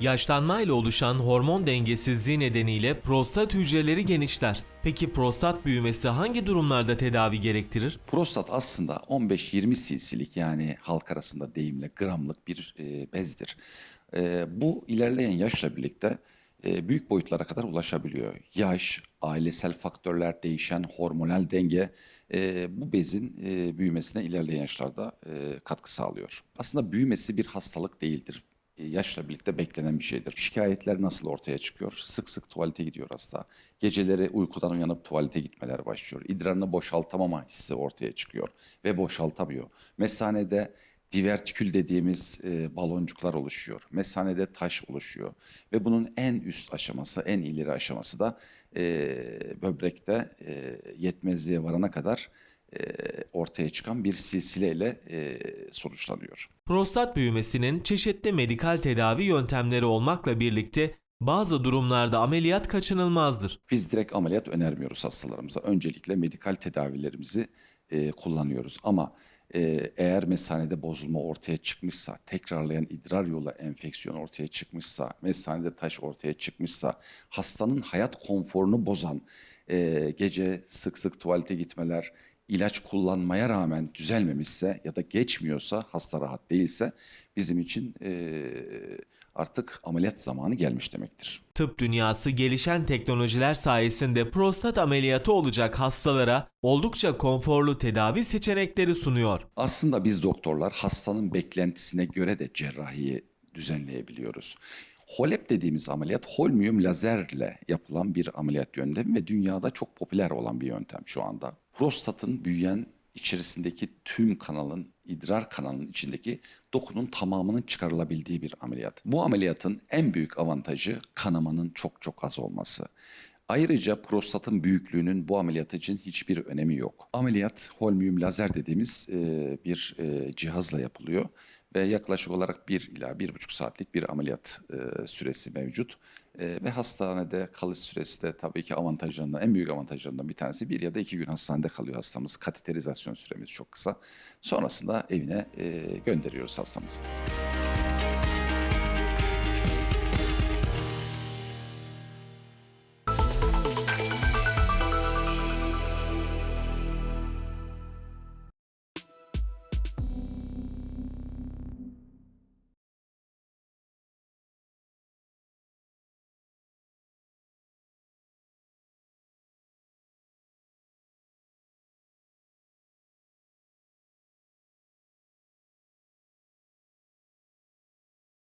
Yaşlanmayla oluşan hormon dengesizliği nedeniyle prostat hücreleri genişler. Peki prostat büyümesi hangi durumlarda tedavi gerektirir? Prostat aslında 15-20 cc'lik yani halk arasında deyimle gramlık bir e, bezdir. E, bu ilerleyen yaşla birlikte e, büyük boyutlara kadar ulaşabiliyor. Yaş, ailesel faktörler, değişen hormonal denge bu bezin büyümesine ilerleyen yaşlarda katkı sağlıyor. Aslında büyümesi bir hastalık değildir. E, yaşla birlikte beklenen bir şeydir. Şikayetler nasıl ortaya çıkıyor? Sık sık tuvalete gidiyor hasta. Geceleri uykudan uyanıp tuvalete gitmeler başlıyor. İdrarını boşaltamama hissi ortaya çıkıyor ve boşaltamıyor. Mesanede divertikül dediğimiz e, baloncuklar oluşuyor. Mesanede taş oluşuyor. Ve bunun en üst aşaması, en ileri aşaması da e, böbrekte e, yetmezliğe varana kadar ortaya çıkan bir silsileyle e, sonuçlanıyor. Prostat büyümesinin çeşitli medikal tedavi yöntemleri olmakla birlikte bazı durumlarda ameliyat kaçınılmazdır. Biz direkt ameliyat önermiyoruz hastalarımıza. Öncelikle medikal tedavilerimizi e, kullanıyoruz. Ama e, eğer mesanede bozulma ortaya çıkmışsa, tekrarlayan idrar yolu enfeksiyon ortaya çıkmışsa, mesanede taş ortaya çıkmışsa, hastanın hayat konforunu bozan, e, gece sık sık tuvalete gitmeler, ilaç kullanmaya rağmen düzelmemişse ya da geçmiyorsa, hasta rahat değilse bizim için e, artık ameliyat zamanı gelmiş demektir. Tıp dünyası gelişen teknolojiler sayesinde prostat ameliyatı olacak hastalara oldukça konforlu tedavi seçenekleri sunuyor. Aslında biz doktorlar hastanın beklentisine göre de cerrahiyi düzenleyebiliyoruz. HOLEP dediğimiz ameliyat holmium lazerle yapılan bir ameliyat yöntemi ve dünyada çok popüler olan bir yöntem şu anda. Prostatın büyüyen içerisindeki tüm kanalın, idrar kanalının içindeki dokunun tamamının çıkarılabildiği bir ameliyat. Bu ameliyatın en büyük avantajı kanamanın çok çok az olması. Ayrıca prostatın büyüklüğünün bu ameliyat için hiçbir önemi yok. Ameliyat holmium lazer dediğimiz e, bir e, cihazla yapılıyor ve yaklaşık olarak 1 ila 1,5 saatlik bir ameliyat e, süresi mevcut. E, ve hastanede kalış süresi de tabii ki avantajlarından, en büyük avantajlarından bir tanesi bir ya da iki gün hastanede kalıyor hastamız. Kateterizasyon süremiz çok kısa. Sonrasında evine e, gönderiyoruz hastamızı.